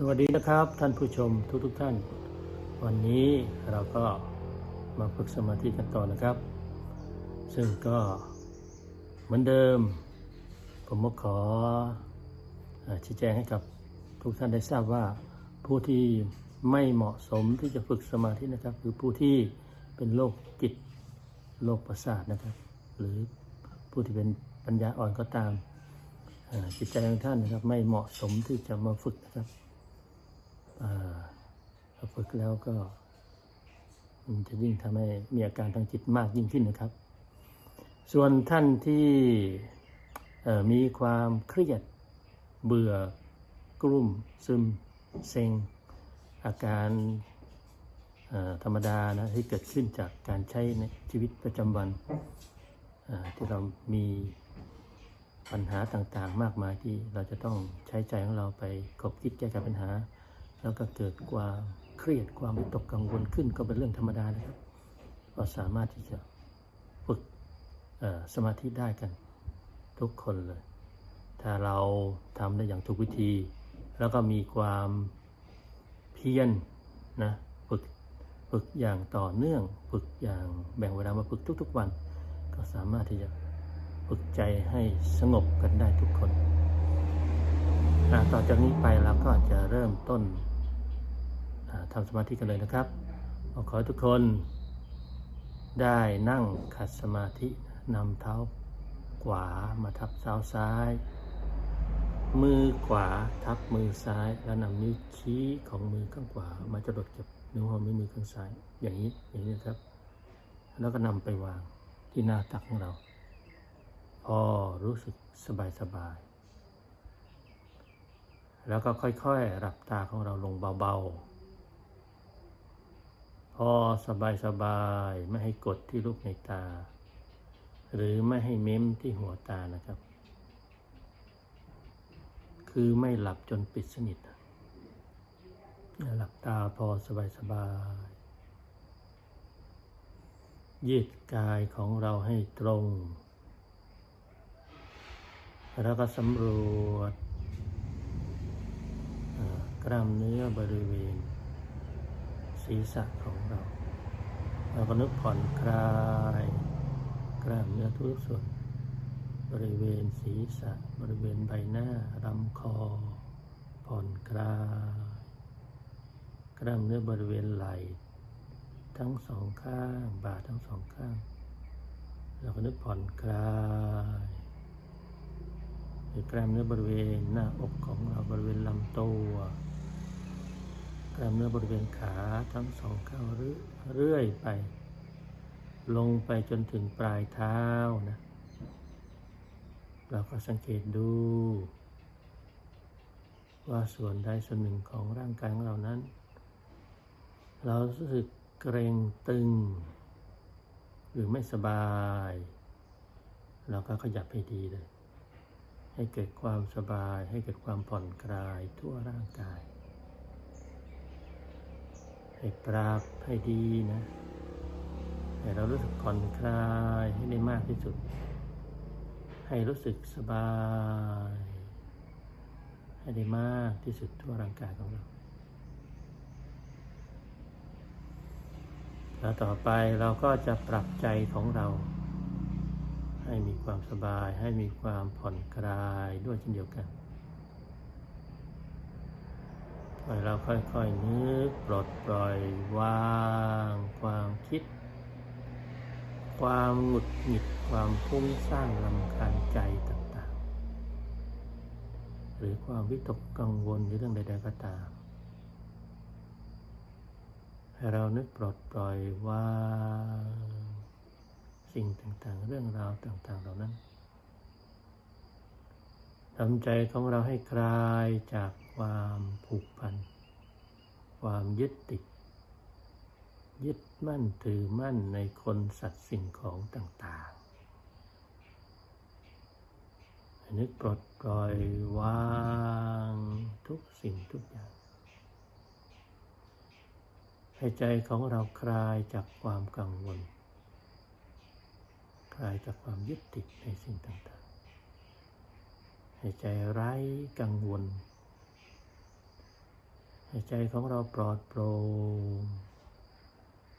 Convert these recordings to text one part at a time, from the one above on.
สวัสดีนะครับท่านผู้ชมทุกทุกๆท่าน วันนี้เราก็มาฝึกสมาธิกันต่อนะครับ ซึ่งก็เหมือนเดิม ผมก็ขอชี้แจงให้กับทุกท่านได้ทราบว่า ผู้ที่ไม่เหมาะสมที่จะฝึกสมาธินะครับ คือผู้ที่เป็นโรคจิตโรคประสาทนะครับ หรือผู้ที่เป็นปัญญาอ่อนก็ตามจิตใจของท่านนะครับไม่เหมาะสมที่จะมาฝึกนะครับ อาฝึกแล้วก็ มันจะยิ่งทำให้มีอาการทางจิตมากยิ่งขึ้นนะครับ ส่วนท่านที่มีความเครียดเบื่อกลุ่มซึมเซ็ง อาการธรรมดานะที่เกิดขึ้นจากการใช้ในชีวิตประจำวันที่เรามีปัญหาต่างๆ มากมายที่เราจะต้องใช้ใจของเราไปคบคิดแก้ไขปัญหา แล้วก็เกิดความเครียดความวิตกกังวลขึ้นก็เป็นเรื่องธรรมดานะครับก็สามารถที่จะฝึกสมาธิได้กันทุกคนเลย ถ้าเราทำได้อย่างถูกวิธี แล้วก็มีความเพียรนะฝึกฝึกอย่างต่อเนื่อง ฝึกอย่างแบ่งเวลามาฝึกทุกๆวัน ก็สามารถที่จะฝึกใจให้สงบกันได้ทุกคนต่อจากนี้ไปเราก็จะเริ่มต้น ทำสมาธิกันเลยนะครับ ขอให้ทุกคนได้นั่งขัดสมาธินำเท้าขวามาทับเท้าซ้าย มือขวาทับมือซ้าย แล้วนำนิ้วชี้ของมือข้างขวา มาจรดกับนิ้วหัวแม่มือข้างซ้าย อย่างนี้อย่างนี้ครับ แล้วก็นำไปวางที่หน้าตักของเราพอรู้สึกสบายสบาย แล้วก็ค่อยๆหลับตาของเราลงเบาๆ พอสบายๆไม่ให้กดที่ลูกในตา หรือไม่ให้เม้มที่หัวตานะครับ คือไม่หลับจนปิดสนิท หลับตาพอสบายๆยืดกายของเราให้ตรง แล้วก็สำรวจกล้ามเนื้อบริเวณ ศีรษะของเรา เราก็นึกผ่อนคลายกล้ามเนื้อทุกส่วน บริเวณศีรษะ บริเวณใบหน้าลำคอ ผ่อนคลายกล้ามเนื้อบริเวณไหล่ทั้งสองข้างบ่าทั้งสองข้าง เราก็นึกผ่อนคลายหรือกล้ามเนื้อบริเวณหน้าอกของเราบริเวณลำตัว กล้ามเนื้อบริเวณขาทั้งสองข้างเรื่อยไป ลงไปจนถึงปลายเท้านะ เราก็สังเกตดู ว่าส่วนใดส่วนหนึ่งของร่างกายของเรานั้น เรารู้สึกเกรงตึง หรือไม่สบาย เราก็ขยับให้ดีเลย ให้เกิดความสบายให้เกิดความผ่อนคลายทั่วร่างกาย ให้ปรับให้ดีนะให้เรารู้สึกผ่อนคลายให้ได้มากที่สุด ให้รู้สึกสบาย ให้ได้มากที่สุดทั่วร่างกายของเราแล้วต่อไปเราก็จะปรับใจของเรา ให้มีความสบายให้มีความผ่อนคลายด้วยเช่นเดียวกัน ให้เราค่อยๆนึกปลดปล่อยวาง ความคิด ความหงุดหงิดความฟุ้งซ่านลำคาญใจต่างๆ หรือความวิตกกังวลในเรื่องใดๆก็ตาม ให้เรานึกปลดปล่อยวาง สิ่งต่างๆ เรื่องราวต่างๆ เหล่านั้น ทำใจของเราให้คลายจากความผูกพัน ความยึดติด ยึดมั่นถือมั่นในคนสัตว์สิ่งของต่างๆนึกปลดปล่อยวางทุกสิ่งทุกอย่างให้ใจของเราคลายจากความกังวล คลายจากความยึดติดในสิ่งต่างๆ ให้ใจไร้กังวล ให้ใจของเราปลอดโปร่ง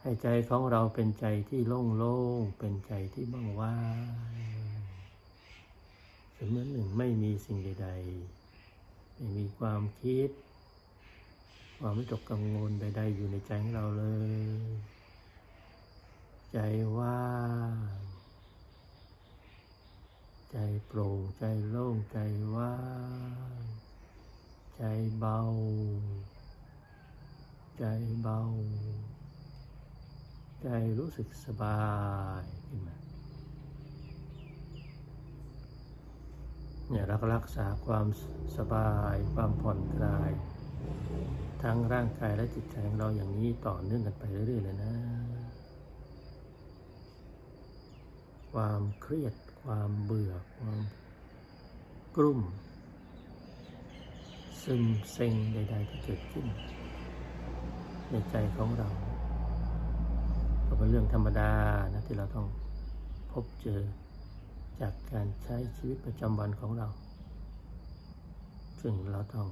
ให้ใจของเราเป็นใจที่โล่งๆเป็นใจที่ว่างว่างเสมือนหนึ่งไม่มีสิ่งใด ๆ ไม่มีความคิด ความไม่ตกกังวลใด ๆ อยู่ในใจของเราเลย ใจว่าง ใจโปร่งใจโล่งใจว่าง ใจเบา ใจเบา ใจรู้สึกสบายขึ้นมาเนี่ยราก็รักษาความสบายความผ่อนคลาย ทั้งร่างกายและจิตใจของเราอย่างนี้ต่อเนื่องกันไปเรื่อยๆเลยนะ ความเครียด ความเบื่อความกลุ่ม ซึมเซ็งใด ๆ ที่เกิดขึ้น ในใจของเราก็เป็นเรื่องธรรมดานะที่เราต้องพบเจอจากการใช้ชีวิตประจำวันของเรา ซึ่งเราต้อง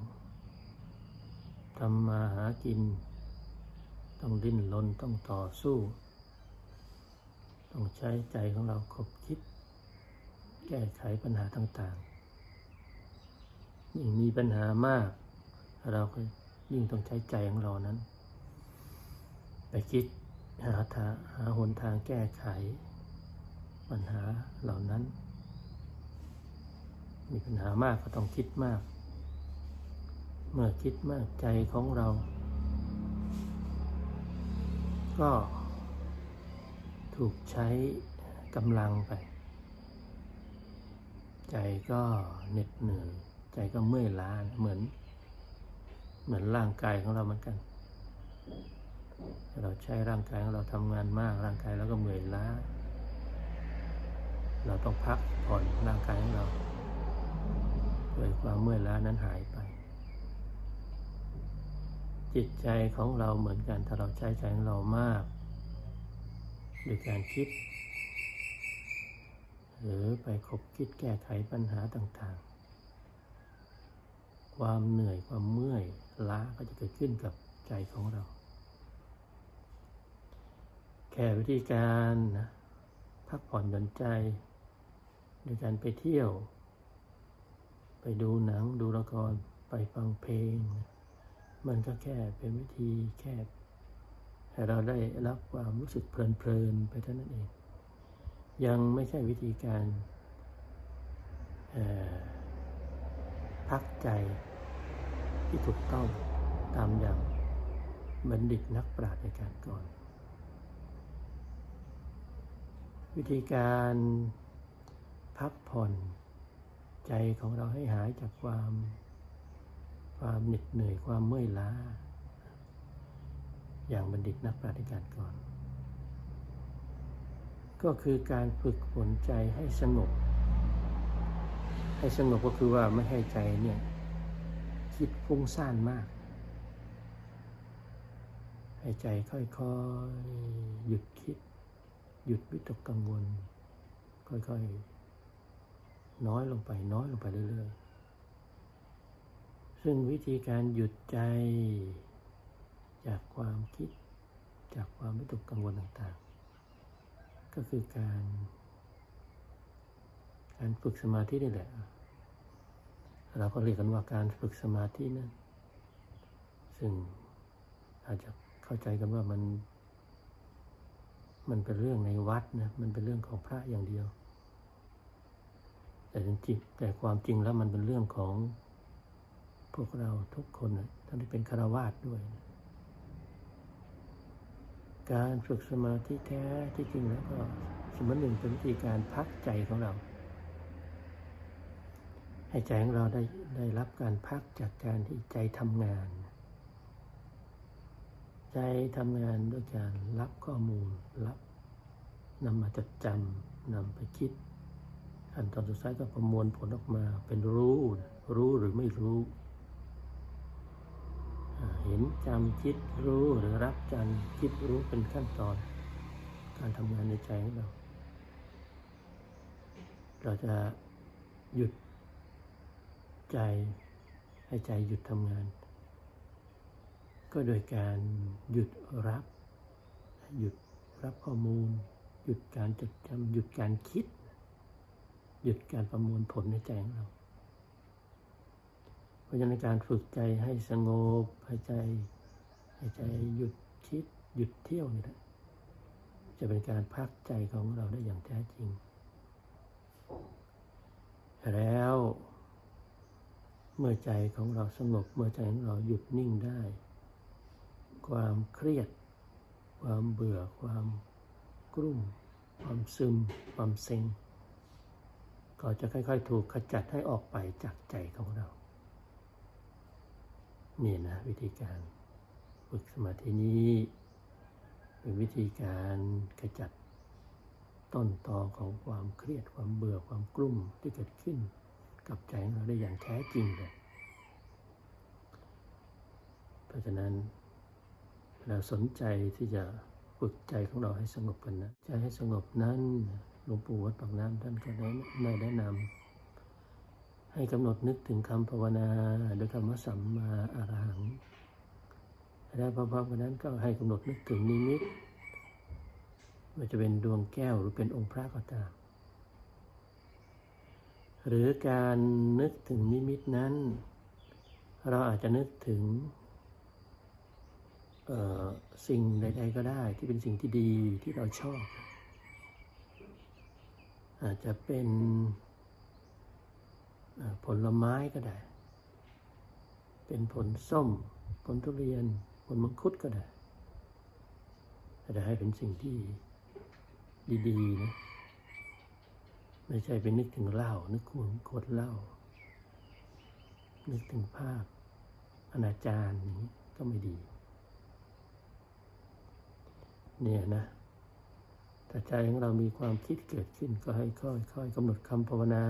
ทำมาหากิน ต้องดิ้นรนต้องต่อสู้ ต้องใช้ใจของเราคบคิด แก้ไขปัญหาต่างๆ ยิ่งมีปัญหามาก เราก็ยิ่งต้องใช้ใจของเรานั้น ไปคิดหาทางหาหนทางแก้ไข ปัญหาเหล่านั้น มีปัญหามากก็ต้องคิดมาก เมื่อคิดมากใจของเรา ก็ถูกใช้กำลังไป ใจก็เหน็ดเหนื่อยใจก็เมื่อยล้าเหมือน เหมือนร่างกายของเราเหมือนกัน เราใช้ร่างกายของเราทำงานมากร่างกายเราก็เมื่อยล้า เราต้องพักผ่อนร่างกายของเราเพื่อความเมื่อยล้านั้นหายไป จิตใจของเราเหมือนกันถ้าเราใช้ใจของเรามาก โดยการคิด หรือไปคบคิดแก้ไขปัญหาต่างๆ ความเหนื่อยความเมื่อยล้าก็จะเกิดขึ้นกับใจของเรา แค่วิธีการนะพักผ่อนหย่อนใจโดยการไปเที่ยว ไปดูหนังดูละครไปฟังเพลง มันก็แค่เป็นวิธีแค่ให้เราได้รับความรู้สึกเพลินๆไปเท่านั้นเอง ยังไม่ใช่วิธีการพักใจที่ถูกต้องตามอย่างบัณฑิตนักปราชญ์ในการก่อน วิธีการพักผ่อนใจของเราให้หายจากความความเหน็ดเหนื่อยความเมื่อยล้า อย่างบัณฑิตนักปราชญ์ในการก่อน ก็คือการฝึกฝนใจให้สงบ ให้สงบก็คือว่าไม่ให้ใจเนี่ยคิดฟุ้งซ่านมาก ให้ใจค่อยๆหยุดคิด หยุดวิตกกังวล ค่อยๆ น้อยลงไปน้อยลงไปเรื่อยๆ ซึ่งวิธีการหยุดใจจากความคิด จากความวิตกกังวลต่างๆ ก็คือการ การฝึกสมาธินี่แหละ เราก็เรียกกันว่าการฝึกสมาธินั่นซึ่งอาจจะเข้าใจกันว่ามัน มันเป็นเรื่องในวัดนะมันเป็นเรื่องของพระอย่างเดียว แต่จริงแต่ความจริงแล้วมันเป็นเรื่องของพวกเราทุกคนนะทั้งที่เป็นคารวาสด้วยนะ การฝึกสมาธิแท้ที่จริงแล้วก็สมมติหนึ่งเป็นวิธีการพักใจของเรา ให้ใจของเราได้ได้รับการพักจากการที่ใจทำงาน ใจทำงานด้วยการรับข้อมูลรับนำมาจดจำนำไปคิดขั้นตอนสุดท้ายก็ประมวลผลออกมาเป็นรู้ รู้หรือไม่รู้ เห็นจำคิดรู้หรือรับจำคิดรู้เป็นขั้นตอน การทำงานในใจของเรา เราจะหยุดใจให้ใจหยุดทำงาน ก็โดยการหยุดรับ หยุดรับข้อมูล หยุดการจดจำหยุดการคิด หยุดการประมวลผลในใจของเรา ราะฉะนั้นการฝึกใจให้สงบให้ใจให้ใจหยุดคิดหยุดเที่ยวนี่แหละจะเป็นการพักใจของเราได้อย่างแท้จริง แล้วเมื่อใจของเราสงบเมื่อใจของเราหยุดนิ่งได้ ความเครียด ความเบื่อ ความกลุ้ม ความซึม ความเซ็ง ก็จะค่อยๆ ถูกขจัดให้ออกไปจากใจของเรา นี่นะวิธีการฝึกสมาธินี้เป็นวิธีการขจัดต้นตอของความเครียดความเบื่อความกลุ้มที่เกิดขึ้นกับใจของเราได้อย่างแท้จริงเลยเพราะฉะนั้นเราสนใจที่จะฝึกใจของเราให้สงบกันนะใจให้สงบนั้นหลวงปู่วัดปากน้ำท่านก็ได้ได้แนะนำ ให้กำหนดนึกถึงคำภาวนาโดยคำว่าสัมมาอรหังและพร้อมๆกันนั้นก็ให้กำหนดนึกถึงนิมิตว่าจะเป็นดวงแก้วหรือเป็นองค์พระก็ตาม หรือการนึกถึงนิมิตนั้น เราอาจจะนึกถึงสิ่งใด ๆ ก็ได้ที่เป็นสิ่งที่ดีที่เราชอบ อาจจะเป็น ผลไม้ก็ได้ เป็นผลส้ม ผลทุเรียน ผลมังคุดก็ได้แต่จะให้เป็นสิ่งที่ดีๆนะ ไม่ใช่ไปนึกถึงเหล้านึกถึงขวดเหล้านึกถึงภาพอนาจารย่างนี้ก็ไม่ดี เนี่ยนะแต่ใจของเรามีความคิดเกิดขึ้นก็ให้ค่อยๆกำหนดคำภาวนา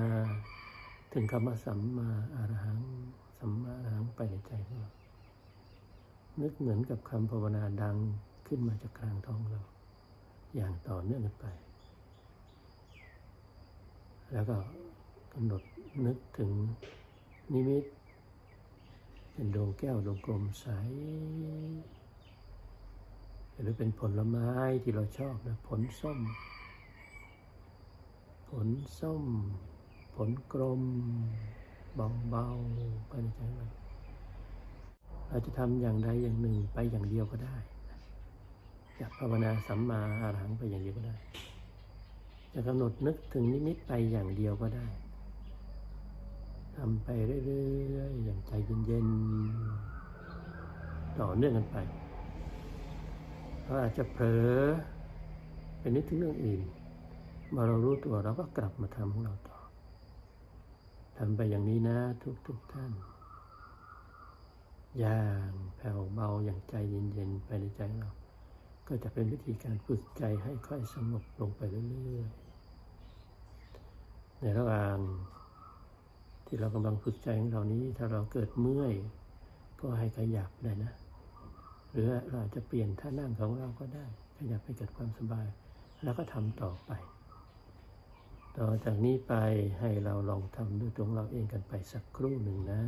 ถึงคำว่าสัมมาอรหัง สัมมาอรหังไปในใจของเรานึกเหมือนกับคำภาวนาดังขึ้นมาจากกลางท้องเรา อย่างต่อเนื่องกันไป แล้วก็กำหนดนึกถึงนิมิต เป็นดวงแก้วดวงกลมใสหรือเป็นผลไม้ที่เราชอบนะ ผลส้ม ผลส้ม ผลกลมเบาๆไปในใจเราเราจะทำอย่างใดอย่างหนึ่งไปอย่างเดียวก็ได้จะภาวนาสัมมาอาหังไปอย่างเดียวก็ได้ จะกำหนดนึกถึงนิมิตไปอย่างเดียวก็ได้ทำไปเรื่อยๆอย่างใจเย็นๆต่อเนื่องกันไปเราอาจจะเผลอไปนึกถึงเรื่องอื่นมาเรารู้ตัวเราก็กลับมาทำของเราต่อ ทำไปอย่างนี้นะทุกๆทท่าน อย่างแผ่วเบาอย่างใจเย็นๆไปในใจเรา ก็จะเป็นวิธีการฝึกใจให้ค่อยสงบลงไปเรื่อยๆ ในระหว่างที่เรากำลังฝึกใจของเรานี้ ถ้าเราเกิดเมื่อย ก็ให้ขยับได้นะ หรือเราจะเปลี่ยนท่านั่งของเราก็ได้ ขยับให้เกิดความสบาย แล้วก็ทำต่อไป ต่อจากนี้ไปให้เราลองทำด้วยตัวเราเองกันไปสักครู่หนึ่งนะ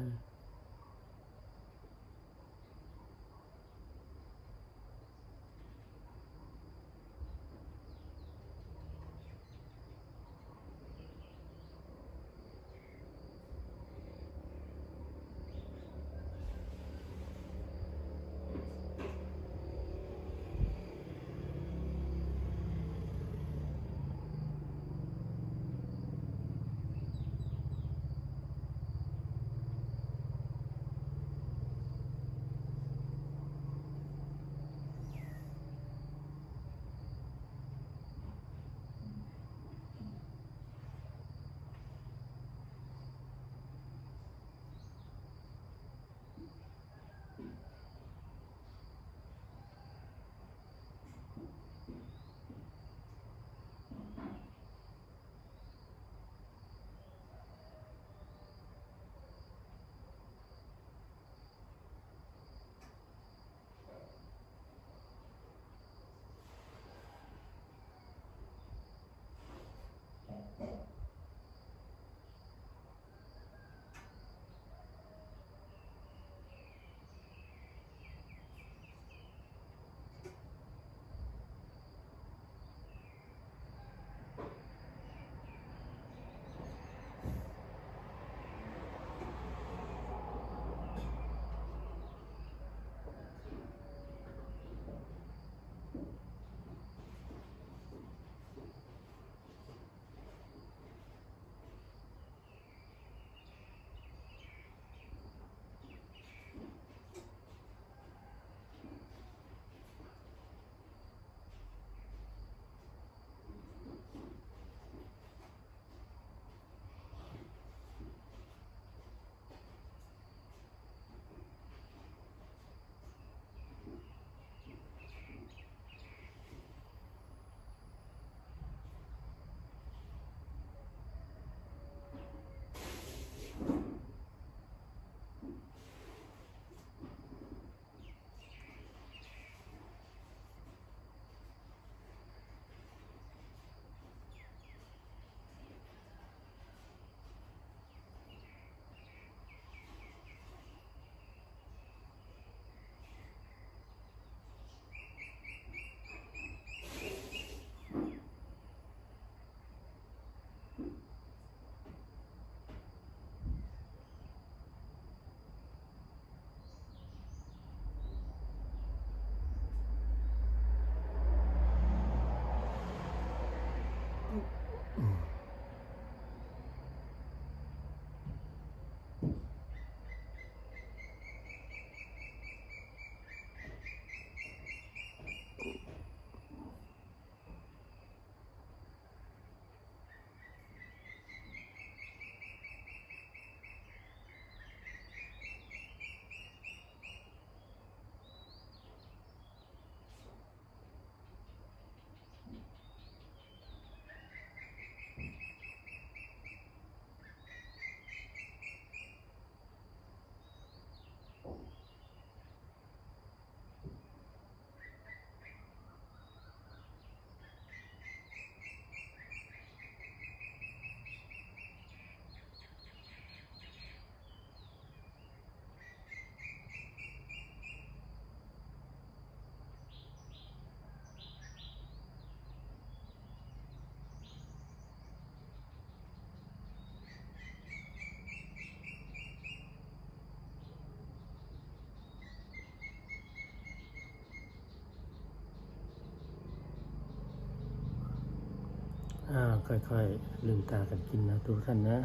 อ่าค่อยๆลืมตากันกินนะทุกท่านนะ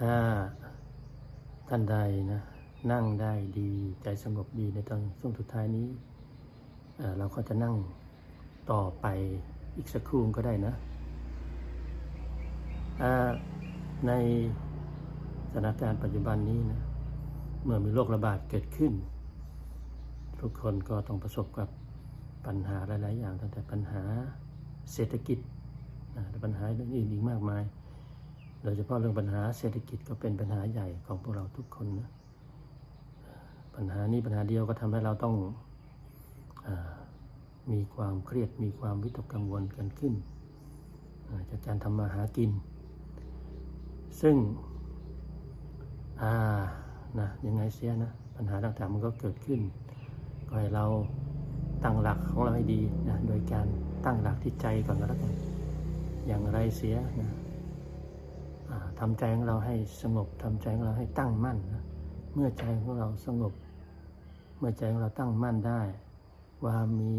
ถ้าท่านใดนะ นั่งได้ดีใจสงบดีในตอนช่วงสุดท้ายนี้เเราก็จะนั่งต่อไปอีกสักครู่ก็ได้นะในสถานการณ์ปัจจุบันนี้นะเมื่อมีโรคระบาดเกิดขึ้น ทุกคนก็ต้องประสบกับปัญหาหลาย ๆ อย่างตั้งแต่ปัญหา เศรษฐกิจและปัญหาเรื่องอื่นอีกมากมาย โดยเฉพาะเรื่องปัญหาเศรษฐกิจก็เป็นปัญหาใหญ่ของพวกเราทุกคนนะปัญหานี้ปัญหาเดียวก็ทำให้เราต้องอมีความเครียดมีความวิตกกังวลกันขึ้นาจากการทำมาหากิน ซึ่งอ่านะยังไงเสียนะปัญหาต่างๆมันก็เกิดขึ้น ก็ให้เราตั้งหลักของเราให้ดีนะโดยการ ตั้งหลักที่ใจก่อนก็แล้วกันอย่างไรเสียนะทำใจของเราให้สงบทำใจของเราให้ตั้งมั่นนะเมื่อใจของเราสงบ เมื่อใจของเราตั้งมั่นได้ ว่ามี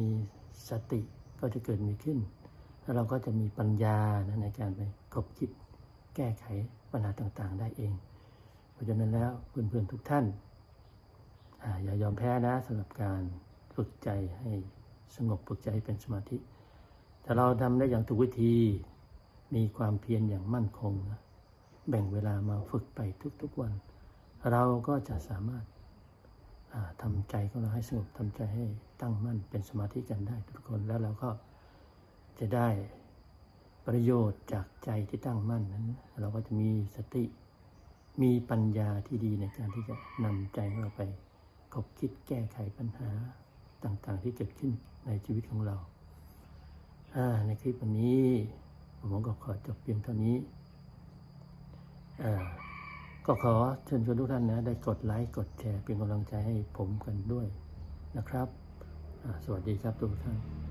สติก็จะเกิดมีขึ้น แล้วเราก็จะมีปัญญานะในการไปคบคิดแก้ไขปัญหาต่างๆ ได้เอง เพราะฉะนั้นแล้วเพื่อนๆทุกท่านออย่ายอมแพ้นะสำหรับการฝึกใจให้สงบฝึกใจให้เป็นสมาธิ แต่เราทำได้อย่างถูกวิธี มีความเพียรอย่างมั่นคงนะแบ่งเวลามาฝึกไปทุกๆวัน เราก็จะสามารถาทำใจของเราให้สงบทำใจให้ตั้งมั่นเป็นสมาธิกันได้ทุกคนแล้วเราก็จะได้ประโยชน์จากใจที่ตั้งมั่นนั้น เราก็จะมีสติมีปัญญาที่ดีในการที่จะนำใจของเราไปคบคิดแก้ไขปัญหาต่างๆที่เกิดขึ้นในชีวิตของเรา ในคลิปวันนี้ ผมก็ขอจบเพียงเท่านี้ ก็ขอเชิญชวนทุกท่านนะ ได้กดไลค์ กดแชร์เป็นกำลังใจให้ผมกันด้วยนะครับ สวัสดีครับทุกท่าน